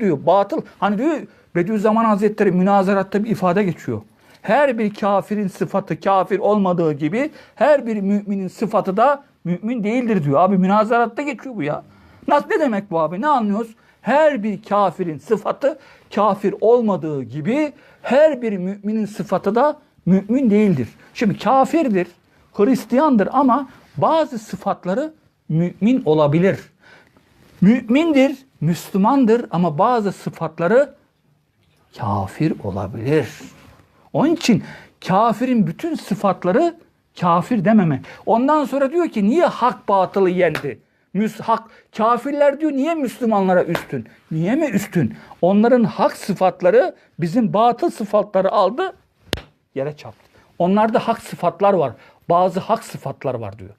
diyor. Batıl. Hani diyor Bediüzzaman Hazretleri münazaratta bir ifade geçiyor. Her bir kafirin sıfatı kafir olmadığı gibi her bir müminin sıfatı da mümin değildir diyor. Abi münazaratta geçiyor bu ya. Nasıl ne demek bu abi? Ne anlıyoruz? Her bir kafirin sıfatı kafir olmadığı gibi her bir müminin sıfatı da mümin değildir. Şimdi kafirdir, Hristiyandır ama bazı sıfatları mümin olabilir. Mümindir, Müslümandır ama bazı sıfatları kafir olabilir. Onun için kafirin bütün sıfatları kafir dememe. Ondan sonra diyor ki niye hak batılı yendi? Müs hak kafirler diyor niye Müslümanlara üstün? Niye mi üstün? Onların hak sıfatları bizim batıl sıfatları aldı yere çarptı. Onlarda hak sıfatlar var. Bazı hak sıfatlar var diyor.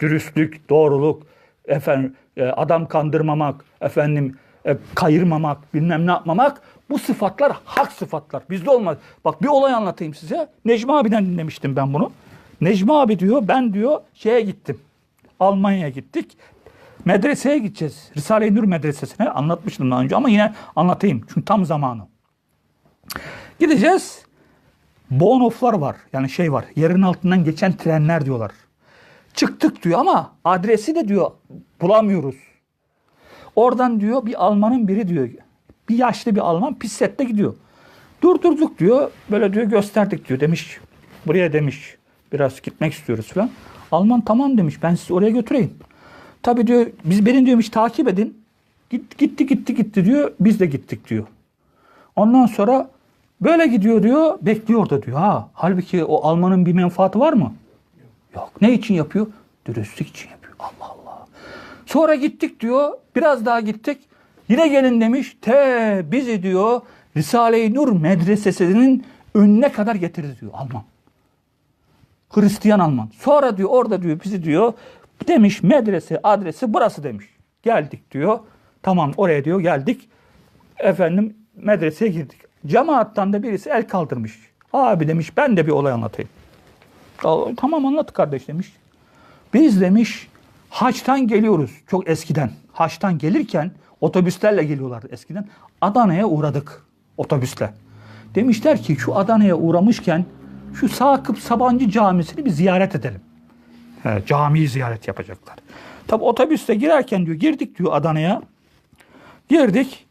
Dürüstlük, doğruluk, efendim e, adam kandırmamak, efendim e, kayırmamak, bilmem ne yapmamak bu sıfatlar hak sıfatlar. Bizde olmaz. Bak bir olay anlatayım size. Necmi abiden dinlemiştim ben bunu. Necmi abi diyor ben diyor şeye gittim. Almanya'ya gittik. Medreseye gideceğiz. Risale-i Nur medresesine anlatmıştım daha önce ama yine anlatayım. Çünkü tam zamanı. Gideceğiz. Bonoflar var. Yani şey var. Yerin altından geçen trenler diyorlar. Çıktık diyor ama adresi de diyor bulamıyoruz. Oradan diyor bir Almanın biri diyor. Bir yaşlı bir Alman pissette gidiyor. Durdurduk diyor. Böyle diyor gösterdik diyor. Demiş buraya demiş. Biraz gitmek istiyoruz falan. Alman tamam demiş. Ben sizi oraya götüreyim. Tabii diyor biz beni diyormuş takip edin. Git, gitti gitti gitti diyor. Biz de gittik diyor. Ondan sonra böyle gidiyor diyor. Bekliyor orada diyor. Ha, halbuki o Almanın bir menfaati var mı? Yok. Ne için yapıyor? Dürüstlük için yapıyor. Allah Allah. Sonra gittik diyor. Biraz daha gittik. Yine gelin demiş. Te bizi diyor Risale-i Nur medresesinin önüne kadar getirdi diyor Alman. Hristiyan Alman. Sonra diyor orada diyor bizi diyor demiş medrese adresi burası demiş. Geldik diyor. Tamam oraya diyor geldik. Efendim medreseye girdik. Cemaattan da birisi el kaldırmış. Abi demiş ben de bir olay anlatayım. Tamam anlat kardeş demiş. Biz demiş haçtan geliyoruz çok eskiden. Haçtan gelirken otobüslerle geliyorlardı eskiden. Adana'ya uğradık otobüsle. Demişler ki şu Adana'ya uğramışken şu Sakıp Sabancı Camisi'ni bir ziyaret edelim. He, camiyi ziyaret yapacaklar. Tabi otobüste girerken diyor girdik diyor Adana'ya. Girdik.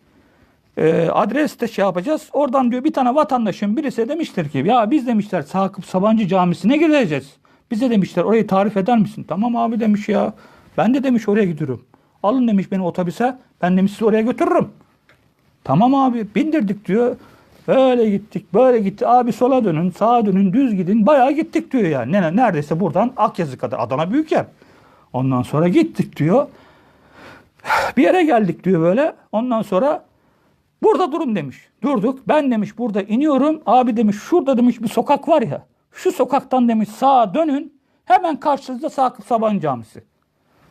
E, adres şey yapacağız. Oradan diyor bir tane vatandaşın birisi demiştir ki ya biz demişler Sakıp Sabancı Camisi'ne gireceğiz. Bize demişler orayı tarif eder misin? Tamam abi demiş ya. Ben de demiş oraya gidiyorum. Alın demiş beni otobüse. Ben demiş sizi oraya götürürüm. Tamam abi bindirdik diyor. Böyle gittik böyle gitti. Abi sola dönün sağa dönün düz gidin. Bayağı gittik diyor yani. Ne- Neredeyse buradan Akyazı kadar. Adana büyük yer. Ondan sonra gittik diyor. Bir yere geldik diyor böyle. Ondan sonra burada durun demiş. Durduk. Ben demiş burada iniyorum. Abi demiş şurada demiş bir sokak var ya. Şu sokaktan demiş sağa dönün. Hemen karşınızda Sakıp Sabancı Camisi.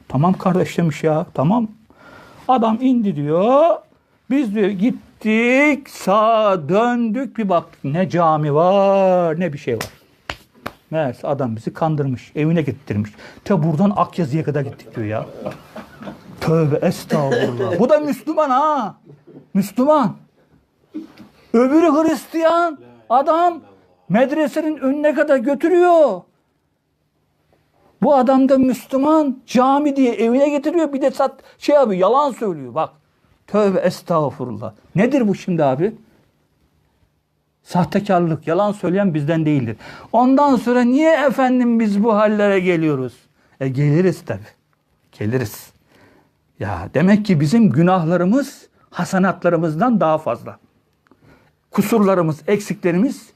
Tamam kardeş demiş ya. Tamam. Adam indi diyor. Biz diyor gittik sağa döndük bir baktık ne cami var ne bir şey var. Meğerse adam bizi kandırmış. Evine getirmiş. Te buradan Akyazı'ya kadar gittik diyor ya. Tövbe estağfurullah. Bu da Müslüman ha. Müslüman. Öbürü Hristiyan. Adam medresenin önüne kadar götürüyor. Bu adam da Müslüman. Cami diye evine getiriyor. Bir de sat şey yapıyor. Yalan söylüyor. Bak. Tövbe estağfurullah. Nedir bu şimdi abi? Sahtekarlık, yalan söyleyen bizden değildir. Ondan sonra niye efendim biz bu hallere geliyoruz? E geliriz tabi. Geliriz. Ya demek ki bizim günahlarımız hasanatlarımızdan daha fazla. Kusurlarımız, eksiklerimiz,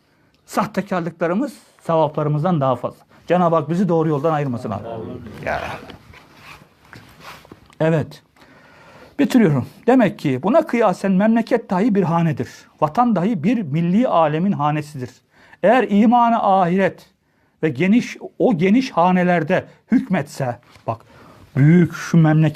sahtekarlıklarımız sevaplarımızdan daha fazla. Cenab-ı Hak bizi doğru yoldan ayırmasın abi. Ya. Evet. Bitiriyorum. Demek ki buna kıyasen memleket dahi bir hanedir. Vatan dahi bir milli alemin hanesidir. Eğer imanı ahiret ve geniş o geniş hanelerde hükmetse bak büyük şu memleket